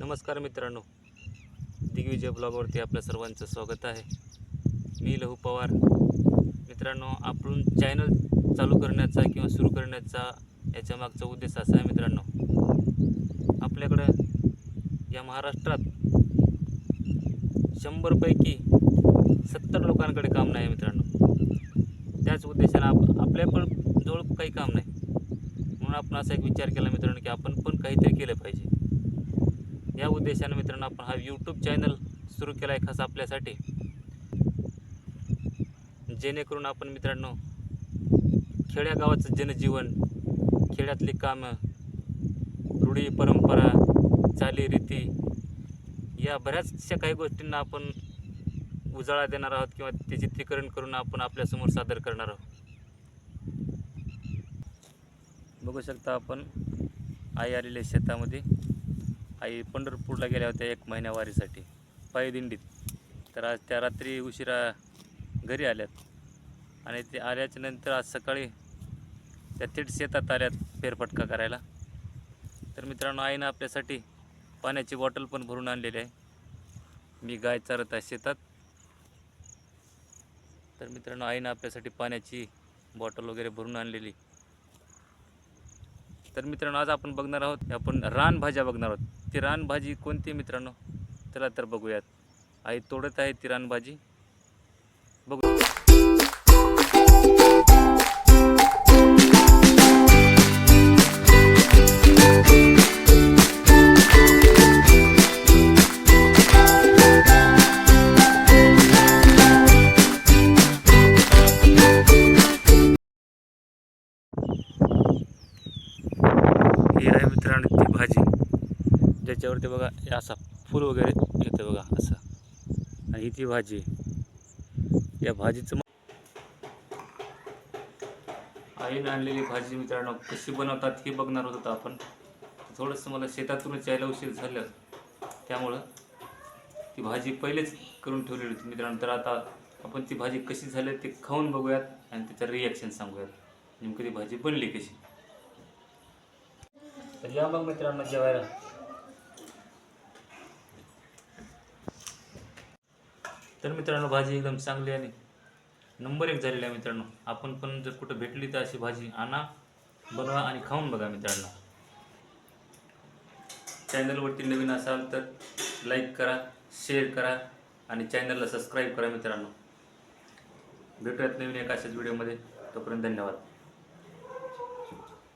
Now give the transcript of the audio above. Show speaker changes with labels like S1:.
S1: नमस्कार मित्रांनो. दिग्विजय ब्लॉगवरती आपल्या सर्वांचं स्वागत आहे. मी लहू पवार. मित्रांनो आपण चॅनल चालू करण्याचा किंवा सुरू करण्याचा याच्या मागचा उद्देश असा आहे मित्रांनो. आपल्याकडं या महाराष्ट्रात शंभरपैकी सत्तर लोकांकडे काम नाही आहे मित्रांनो. त्याच उद्देशानं आप आपल्या पण जवळ काही काम नाही. म्हणून आपण असा एक विचार केला मित्रांनो की आपण पण काहीतरी केलं पाहिजे. या उद्देशानं मित्रांनो आपण हा यूट्यूब चॅनल सुरू केला आहे खास आपल्यासाठी. जेणेकरून आपण मित्रांनो खेड्यागावाचं जनजीवन खेड्यातली कामं रूढी परंपरा चालीरीती या बऱ्याचशा काही गोष्टींना आपण उजाळा देणार आहोत किंवा ते चित्रीकरण करून आपण आपल्यासमोर सादर करणार आहोत. बघू शकता आपण आई आलेल्या शेतामध्ये. आई पंढरपूरला गेल्या होत्या एक महिन्या वारीसाठी तर आज त्या रात्री उशिरा घरी आल्यात. आणि ते आल्याच्यानंतर आज सकाळी त्या थेट शेतात आल्यात फेरफटका करायला. तर मित्रांनो आईनं आपल्यासाठी पाण्याची बॉटल पण भरून आणलेली आहे. मी गाय चारत आहे शेतात. तर मित्रांनो आईनं आपल्यासाठी पाण्याची बॉटल वगैरे भरून आणलेली. तर मित्रांनो आज आपण बघणार आहोत आपण रानभाज्या बघणार आहोत. ती रानभाजी कोणती मित्रांनो? चला तर बघूयात. आई तोडत आहे ती रानभाजी. बघू. ही आहे मित्रांनो ती भाजी. त्याच्यावरती बघा असा फूल वगैरे येतं बघा असं. आणि ही ती भाजी या भाजीचं म- आईनं आणलेली भाजी मित्रांनो कशी बनवतात हे बघणार होत आपण. थोडंसं मला शेतातूनच यायला उशीर झालं. त्यामुळं ती भाजी पहिलेच करून ठेवलेली होती मित्रांनो. तर आता आपण ती भाजी कशी झाली ते खाऊन बघूयात आणि त्याचं रिॲक्शन सांगूयात. नेमकं ती भाजी बनली कशी? तर या मग मित्रांनो जेवायला. तर मित्रांनो भाजी एकदम चांगली आणि नंबर एक झालेली आहे मित्रांनो. आपण पण जर कुठं भेटली तर अशी भाजी आणा बनवा आणि खाऊन बघा मित्रांनो. चॅनलवरती नवीन असाल तर लाईक करा शेअर करा आणि चॅनलला सबस्क्राईब करा मित्रांनो. भेटूयात नवीन एका अशाच व्हिडिओमध्ये तोपर्यंत धन्यवाद.